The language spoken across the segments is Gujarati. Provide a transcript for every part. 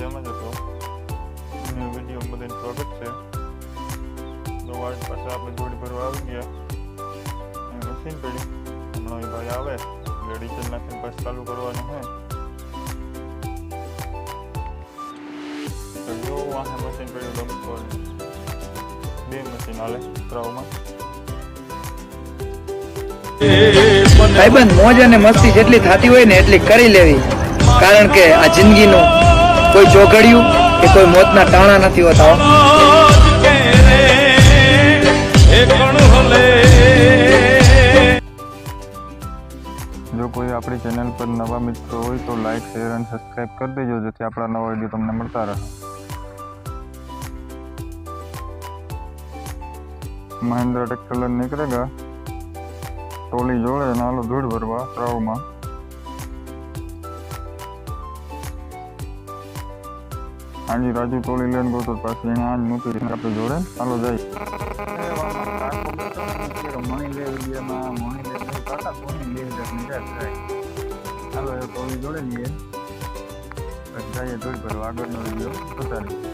મજામાં જ હતો. વીડિયો બધાની પ્રોડક્ટ છે. તો આજ પાસે આપણે જોડી ભરવા આવી ગયા. મશીન પડી. હમણાં એ ભાઈ આવે. ડીઝલ નાખીને બસ ચાલુ કરવાનું હોય. તો ભાઈબંધ, મોજ અને મસ્તી જેટલી થતી હોય ને એટલી કરી લેવી. કારણ કે આ જિંદગીનું કોઈ ચોઘડિયું કે કોઈ મોતના ટાણા નથી હોતા જો કોઈ આપણી ચેનલ પર નવા મિત્રો હોય તો લાઈક શેર અને સબસ્ક્રાઈબ કરી દેજો, જેથી આપણા નવા વીડિયો તમને મળતા રહે. મહેન્દ્ર ટ્રેક્ટર લઈને નીકળેગા ટોલી જોડે નાલો ધૂળ ભરવા તળાવમાં હાજી, રાજુ ટોલી લઈને ગયો તો પાછી એને આજ મૂકી દીધી. આપણે જોડે. ચાલો જાય. ચાલો એ જોડે લઈએ જઈએ ધૂળ ભરવા આગળનો વીડિયો. બતાવી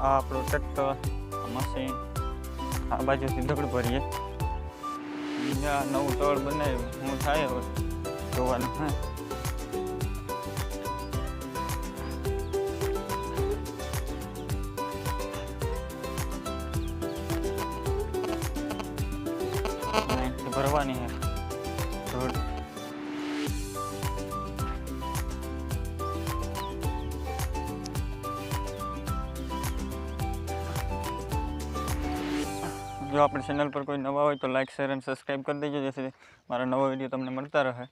આ આપણો ટ્રેક્ટર મશીન આ બાજુથી દગડ ભરીએ. બીજા નવું તળ બનાવ્યું. હું થાય હવે જોવાનું, હા. ભરવાની હે ધૂળ જો આપણી ચેનલ પર કોઈ નવા હોય તો લાઈક શેર અને સબસ્ક્રાઈબ કરી દેજો જેથી મારા નવા વીડિયો તમને મળતા રહે.